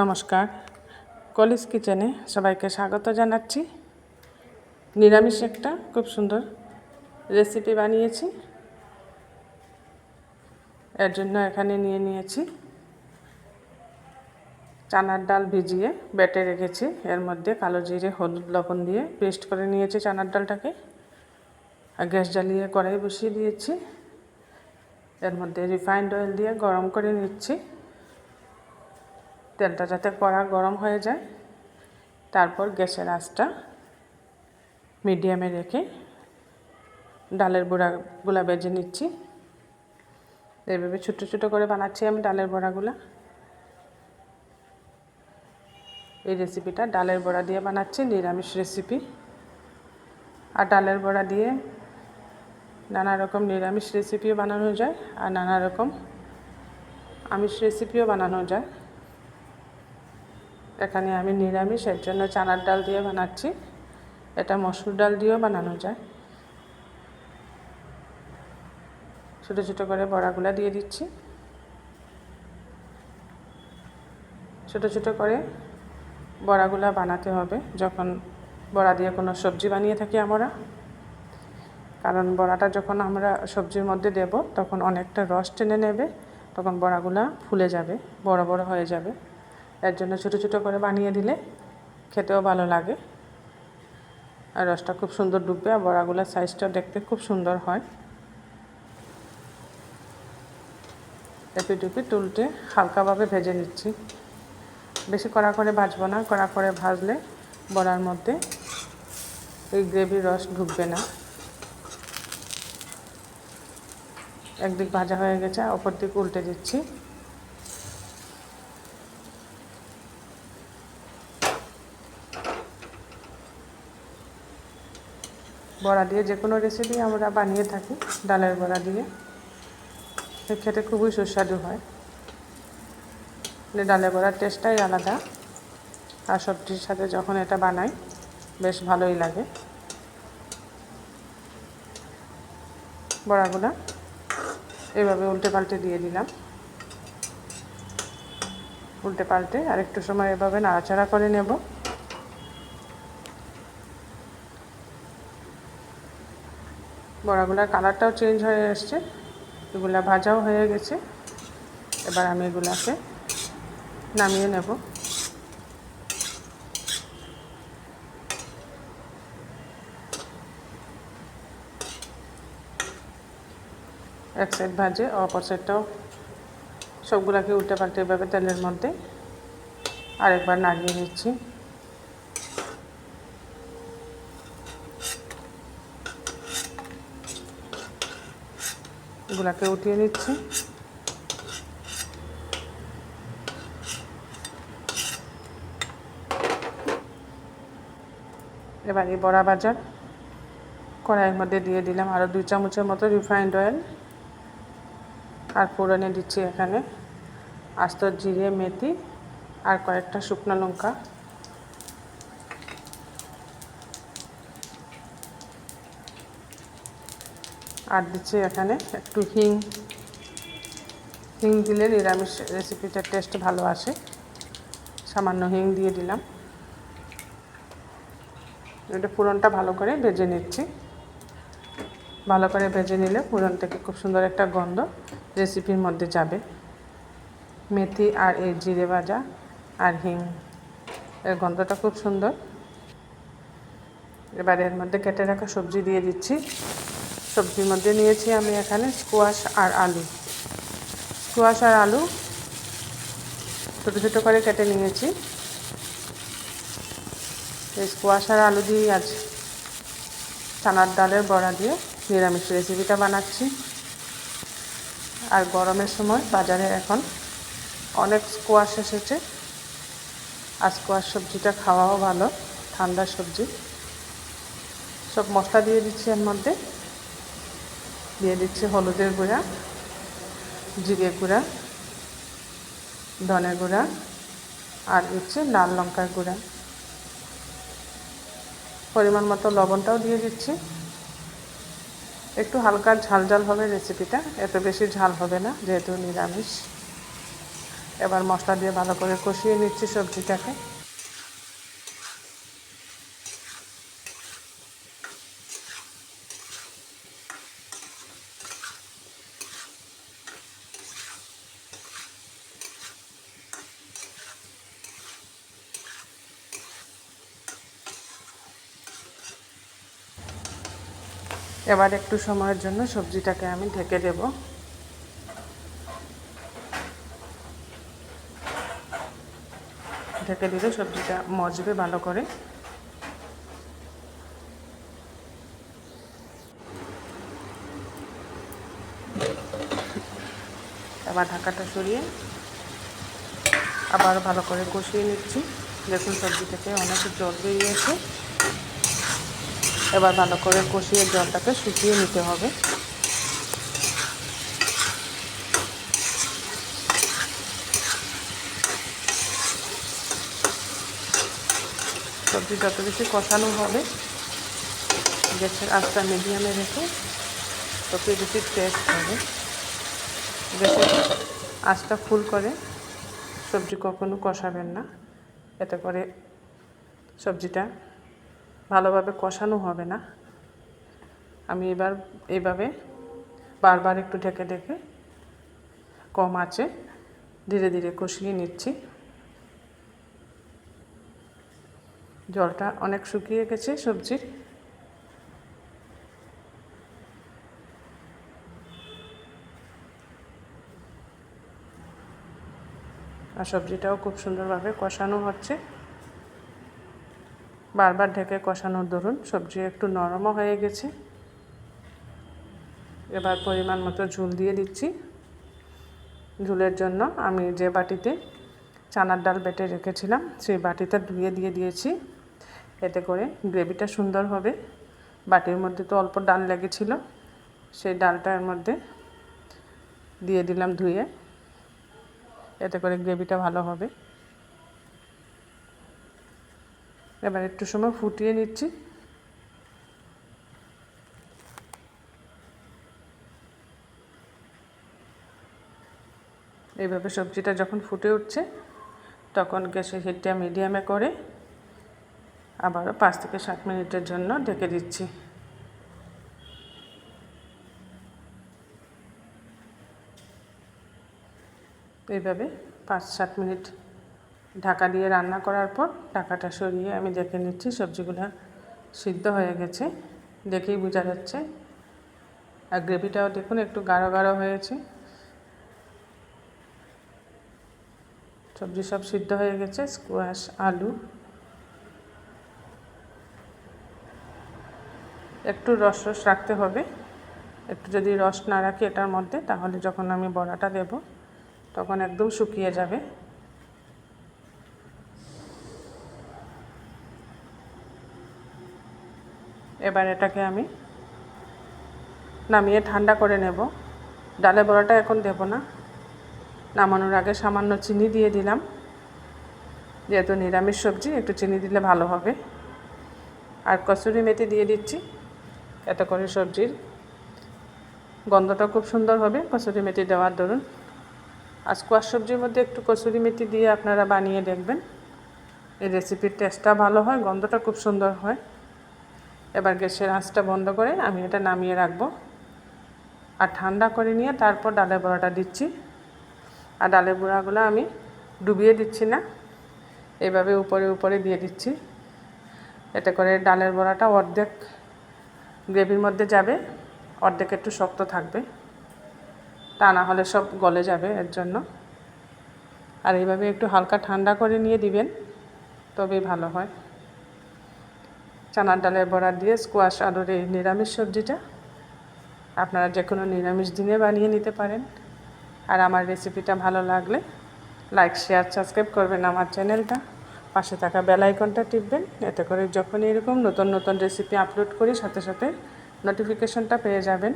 নমস্কার। কলিস কিচেনে সবাইকে স্বাগত জানাচ্ছি। নিরামিষ একটা খুব সুন্দর রেসিপি বানিয়েছি। এর জন্য এখানে নিয়ে নিয়েছি চানার ডাল ভিজিয়ে বেটে রেখেছি। এর মধ্যে কালো জিরে, হলুদ, লবণ দিয়ে পেস্ট করে নিয়েছি চানার ডালটাকে। আর গ্যাস জ্বালিয়ে কড়াই বসিয়ে দিয়েছি। এর মধ্যে রিফাইন্ড অয়েল দিয়ে গরম করে নিচ্ছি। তেলটা যাতে কড়া গরম হয়ে যায়। তারপর গ্যাসের আঁচটা মিডিয়ামে রেখে ডালের বড়াগুলা বেজে নিচ্ছি। এইভাবে ছোটো ছোটো করে বানাচ্ছি আমি ডালের বড়াগুলা এই রেসিপিটা ডালের বড়া দিয়ে বানাচ্ছি, নিরামিষ রেসিপি আর ডালের বড়া দিয়ে নানা রকম নিরামিষ রেসিপিও বানানো যায় আর নানা রকম আমিষ রেসিপিও বানানো যায়। এখানে আমি নিরামিষ, এর জন্য চানার ডাল দিয়ে বানাচ্ছি। এটা মসুর ডাল দিয়েও বানানো যায়। ছোটো ছোটো করে বড়াগুলা দিয়ে দিচ্ছি। ছোটো ছোটো করে বড়াগুলা বানাতে হবে, যখন বড়া দিয়ে কোনো সবজি বানিয়ে থাকি আমরা। কারণ বড়াটা যখন আমরা সবজির মধ্যে দেব, তখন অনেকটা রস টেনে নেবে, তখন বড়াগুলা ফুলে যাবে, বড় বড় হয়ে যাবে। এর জন্য ছোটো ছোটো করে বানিয়ে দিলে খেতেও ভালো লাগে। আর রসটা খুব সুন্দর ডুববে আর বড়াগুলোর সাইজটা দেখতে খুব সুন্দর হয়। এপি টুপি টুলটে হালকাভাবে ভেজে নিচ্ছি। বেশি কড়া করে ভাজবো না, কড়া করে ভাজলে বড়ার মধ্যে এই গ্রেভির রস ঢুকবে না। একদিক ভাজা হয়ে গেছে অপর দিক উল্টে দিচ্ছি। বড়া দিয়ে যে কোনো রেসিপি আমরা বানিয়ে থাকি, ডালের বড়া দিয়ে। সে খেতে খুবই সুস্বাদু হয়। ডালের বড়ার টেস্টটাই আলাদা। আর সবজির সাথে যখন এটা বানাই, বেশ ভালোই লাগে। বড়াগুলো এভাবে উল্টে পাল্টে দিয়ে দিলাম। উল্টে পাল্টে আর একটু সময় এভাবে নাড়াচাড়া করে নেব। বড়াগুলার কালারটাও চেঞ্জ হয়ে এসছে। এগুলা ভাজাও হয়ে গেছে। এবার আমি এগুলাকে নামিয়ে নেব। এক সাইড ভাজে, অপর সাইডটাও সবগুলাকে উল্টে পাল্টে এভাবে তেলের মধ্যে আরেকবার নাড়িয়ে নিচ্ছি। এগুলাকে উঠিয়ে নিচ্ছি। এবার এই বড়া বাজার, কড়াইয়ের মধ্যে দিয়ে দিলাম আরও দুই চামচের মতো রিফাইন্ড অয়েল আর ফোড়নে দিচ্ছি এখানে আস্ত জিরে, মেথি আর কয়েকটা শুকনো লঙ্কা। আর দিচ্ছি এখানে একটু হিং। হিং দিলে নিরামিষ রেসিপিটার টেস্ট ভালো আসে। সামান্য হিং দিয়ে দিলাম। এটা পুরনটা ভালো করে ভেজে নিচ্ছি। ভালো করে ভেজে নিলে পুরন থেকে খুব সুন্দর একটা গন্ধ রেসিপির মধ্যে যাবে। মেথি আর এই জিরে ভাজা আর হিং, এর গন্ধটা খুব সুন্দর। এবার এর মধ্যে কেটে রাখা সবজি দিয়ে দিচ্ছি। সবজির মধ্যে নিয়েছি আমি এখানে স্কোয়াশ আর আলু। স্কোয়াশ আর আলু ছোটো ছোটো করে কেটে নিয়েছি। এই স্কোয়াশ আর আলু দিয়েই আজ চানার ডালের বড়া দিয়ে নিরামিষ রেসিপিটা বানাচ্ছি। আর গরমের সময় বাজারে এখন অনেক স্কোয়াশ এসেছে। আর স্কোয়াশ সবজিটা খাওয়াও ভালো, ঠান্ডা সবজি। সব মশলা দিয়ে দিচ্ছি এর মধ্যে। দিয়ে দিচ্ছি হলুদের গুঁড়া, জিরে গুঁড়া, ধনে গুঁড়া, আর দিচ্ছি লাল লঙ্কার গুঁড়া। পরিমাণ মতো লবণটাও দিয়ে দিচ্ছি। একটু হালকা ঝাল ঝাল হবে রেসিপিটা, এত বেশি ঝাল হবে না, যেহেতু নিরামিষ। এবার মশলা দিয়ে ভালো করে কষিয়ে নিচ্ছি সবজিটাকে। এবার একটু সময়ের জন্য সবজিটাকে আমি ঢেকে দেব। ঢেকে দিলে সবজিটা মজবে ভালো করে। এবার ঢাকাটা সরিয়ে আবার ভালো করে কষিয়ে নিচ্ছি। দেখুন সবজি থেকে অনেক জল বেরিয়েছে। এবার ভালো করে কষিয়ে জলটাকে শুকিয়ে নিতে হবে। সবজি যত বেশি কষানো হবে, গ্যাসের আঁচটা মিডিয়ামে রেখে তত বেশি টেস্ট হবে। গ্যাসের আঁচটা ফুল করে সবজি কখনো কষাবেন না। এতে করে সবজিটা ভালোভাবে কষানো হবে না। আমি এবার এইভাবে বারবার একটু ঢেকে ঢেকে কম আছে ধীরে ধীরে কষিয়ে নিচ্ছি। জলটা অনেক শুকিয়ে গেছে সবজির। আর সবজিটাও খুব সুন্দরভাবে কষানো হচ্ছে। বারবার ঢেকে কষানোর দরুন সবজি একটু নরমও হয়ে গেছে। এবার পরিমাণ মতো ঝুল দিয়ে দিচ্ছি। ঝুলের জন্য আমি যে বাটিতে চানার ডাল বেটে রেখেছিলাম, সেই বাটিটা ধুয়ে দিয়ে দিয়েছি। এতে করে গ্রেভিটা সুন্দর হবে। বাটির মধ্যে তো অল্প ডাল লেগেছিল, সেই ডালটা এর মধ্যে দিয়ে দিলাম ধুয়ে। এতে করে গ্রেভিটা ভালো হবে। এবার একটু সময় ফুটিয়ে নিচ্ছি। এইভাবে সবজিটা যখন ফুটে উঠছে, তখন গ্যাসের হিটটা মিডিয়ামে করে আবারও পাঁচ থেকে সাত মিনিটের জন্য ঢেকে দিচ্ছি। এইভাবে পাঁচ সাত মিনিট ঢাকা দিয়ে রান্না করার পর ঢাকাটা সরিয়ে আমি দেখে নিচ্ছি সবজিগুলো সিদ্ধ হয়ে গেছে। দেখেই বোঝা যাচ্ছে। আর গ্রেভিটাও দেখুন একটু গাঢ় গাঢ় হয়েছে। সবজি সব সিদ্ধ হয়ে গেছে, স্কোয়াশ, আলু। একটু রস রস রাখতে হবে। একটু যদি রস না রাখি এটার মধ্যে, তাহলে যখন আমি বড়াটা দেব, তখন একদম শুকিয়ে যাবে। এবার এটাকে আমি নামিয়ে ঠান্ডা করে নেব। ডালে বড়াটা এখন দেব না। নামানোর আগে সামান্য চিনি দিয়ে দিলাম। যেহেতু নিরামিষ সবজি, একটু চিনি দিলে ভালো হবে। আর কসুরি মেথি দিয়ে দিচ্ছি। এতে করে সবজির গন্ধটা খুব সুন্দর হবে কসুরি মেথি দেওয়ার দরুন। আর স্কোয়াশ সবজির মধ্যে একটু কসুরি মেথি দিয়ে আপনারা বানিয়ে দেখবেন। এই রেসিপির টেস্টটা ভালো হয়, গন্ধটা খুব সুন্দর হয়। এবার গ্যাসের আঁচটা বন্ধ করে আমি এটা নামিয়ে রাখব। আর ঠান্ডা করে নিয়ে তারপর ডালের বড়াটা দিচ্ছি। আর ডালের বড়াগুলো আমি ডুবিয়ে দিচ্ছি না, এভাবে উপরে উপরে দিয়ে দিচ্ছি। এতে করে ডালের বড়াটা অর্ধেক গ্রেভির মধ্যে যাবে, অর্ধেক একটু শক্ত থাকবে। তা না হলে সব গলে যাবে এর জন্য। আর এইভাবে একটু হালকা ঠান্ডা করে নিয়ে দিবেন, তবেই ভালো হয়। চানার ডালের বড়া দিয়ে স্কোয়াশ আলুর এই নিরামিষ সবজিটা আপনারা যে কোনো নিরামিষ দিনে বানিয়ে নিতে পারেন। আর আমার রেসিপিটা ভালো লাগলে লাইক শেয়ার সাবস্ক্রাইব করবেন আমার চ্যানেলটা পাশে থাকা বেল আইকনটা টিপবেন, এতে করে যখনই এরকম নতুন নতুন রেসিপি আপলোড করি, সাথে সাথে নোটিফিকেশনটা পেয়ে যাবেন।